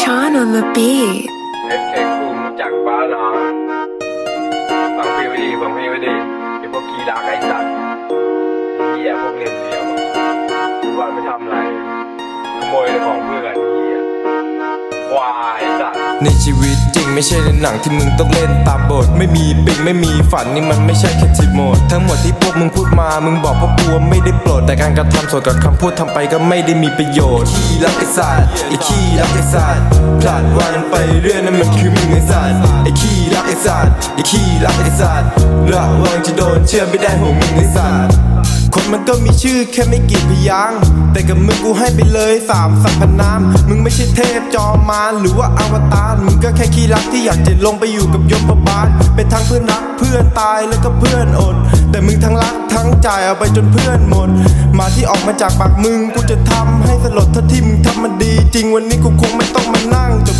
Sean on the beat. เอฟเคคูมจากฟ้านนาฟังพี่ไว้ดีฟังพี่ไว้ดีไอ้พวกกีฬาไอ้สัตว์ ในชีวิตจริงไม่ใช่ในหนังที่มึงต้องเล่นตามบท ไม่มีปิงไม่มีฝันนี่มันไม่ใช่แค่ทีโหมด ทั้งหมดที่พวกมึงพูดมา มึงบอกพราะกลัวไม่ได้โปรด แต่การกระทำส่วนกับคำพูดทำไปก็ไม่ได้มีประโยชน์ขี้รักไอ้สัตว์ไอ้ขี้รักไอ้สัตว์พลาดวันไปเรื่อยนั่นมันคือมึงไอ้สัตว์ไอ้ขี้รักไอ้สัตว์ไอ้ขี้รักไอ้สัตว์ระวังจะโดนเชื่อไม่ได้หัวมึงไอ้สัตว์ คนมันก็มีชื่อแค่ไม่กี่พยาง แต่กับมึงกูให้ไปเลยสามสรรพนาม มึงไม่ใช่เทพจอมารหรือว่าอวตาร มึงก็แค่ขี้รักที่อยากจะลงไปอยู่กับยมบาล เป็นทั้งเพื่อนรักเพื่อนตายแล้วก็เพื่อนอด แต่มึงทั้งรักทั้งจ่ายเอาไปจนเพื่อนหมด มาที่ออกมาจากปากมึงกูจะทำให้สลดเท่าที่มึงทำมันดี จริงวันนี้กูคงไม่ต้องมานั่งจน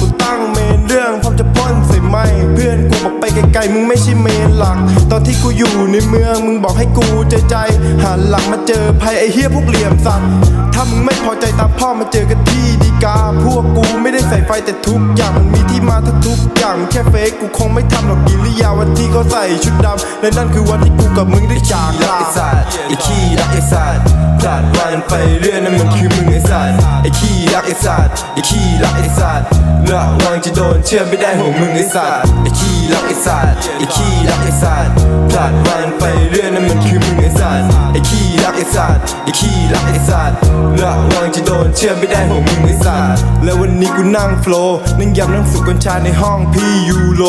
ไกลมึงไม่ใช่เมนหลัก ตอนที่กูอยู่ในเมืองมึงบอกให้กูใจใจหันหลังมาเจอภัยไอเฮียพวกเหลี่ยมสัตว์ถ้ามึงไม่พอใจตามพ่อมาเจอกันที่ดีกา พวกกูไม่ได้ใส่ไฟแต่ทุกอย่างมันมีที่มาทั้งทุกอย่างแค่เฟกกูคงไม่ทำหรอกกิริยาวันที่เขาใส่ชุดดำและนั่นคือวันที่กูกับมึงได้จากลาไอ้สัตว์ไอ้ขี้รักไอ้สัตว์พลาดวันไปเรื่อยนั่นมันคือมึงไอ้สัตว์ไอ้ขี้รักไอ้สัตว์ไอ้ขี้รักไอ้สัตว์ระวังจะโดนเชื่อไม่ได้หัวมึงไอ้สัตว์ไอ้ขี้ รักไอ้สัตว์ไอ้ขี้รักไอ้สัตว์พลาดวันไปเรื่อยนั่นมันคือมึงไอ้สัตว์ไอ้ขี้รักไอ้สัตว์ ไอ้ขี้รักไอ้สัตว์ระวังจะโดนเชื่อไม่ได้หัวมึงไอ้สัตว์แล้ววันนี้กูนั่งโฟล์นั่งยำนั่งสูบกัญชาในห้องพี่ยูโร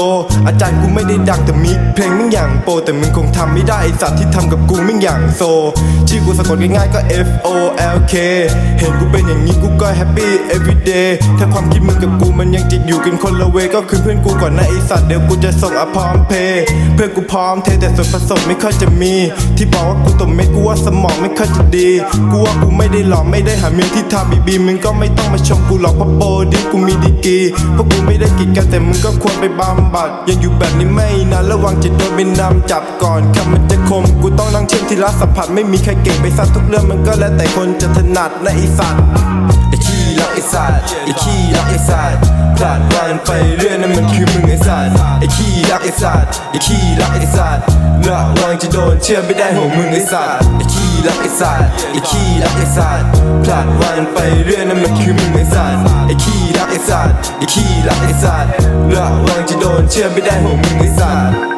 อาจารย์กูไม่ได้ดังแต่มิกเพลงม่งอย่างโปรแต่มึงคงทำไม่ได้ไอ้สัตว์ที่ทำกับกูม่งอย่างโซ ชื่อกูสะกดง่ายๆก็ F O L K เห็นกูเป็นอย่างนี้กูก็แฮปปี้ everyday ถ้าความคิดมึงกับกูมันยังจิตอยู่กันคนละเวก็คือเพื่อนกูก่อนนะไอสัตว์เดี๋ยวกูจะส่งอพร้อมเพย์เพื่อนกูพร้อมเทแต่ส่วนผสมไม่ค่อยจะมี ที่บอกว่ากูตบเม็ดกูว่าสมองไม่ค่อยจะดีกูว่ากูไม่ได้หลอกไม่ได้หาเมียที่ทำบีบีมึงก็ไม่ต้องมาชมกูหรอกเพราะโปดีกูมีดีกีเพราะกูไม่ได้กีดกันแต่มึงก็ควรไปบำบัดยังอยู่แบบนี้ไม่นานระวังจะโดนเป็นนำจับก่อนคำมันจะคมกูต้องนั่งเชื่อมที่รัสัมผัสไม่มีใครเก่งไปซะทุกเรื่องมันก็แล้วแต่คนจะถนัดนะไอสัตว์ รักไอ้สัตว์ไอ้ขี้รักไอ้สัตว์ระวังจะโดนเชื่อไม่ได้หัวมึงไอ้สัตว์ไอ้ขี้รักไอ้สัตว์ไอ้ขี้รักไอ้สัตว์พลาดวันไปเรื่อยนั่นมันคือมึงไอ้สัตว์ไอ้ขี้รักไอ้สัตว์ไอ้ขี้รักไอ้สัตว์ระวังจะโดนเชื่อไม่ได้หัวมึงไอ้สัตว์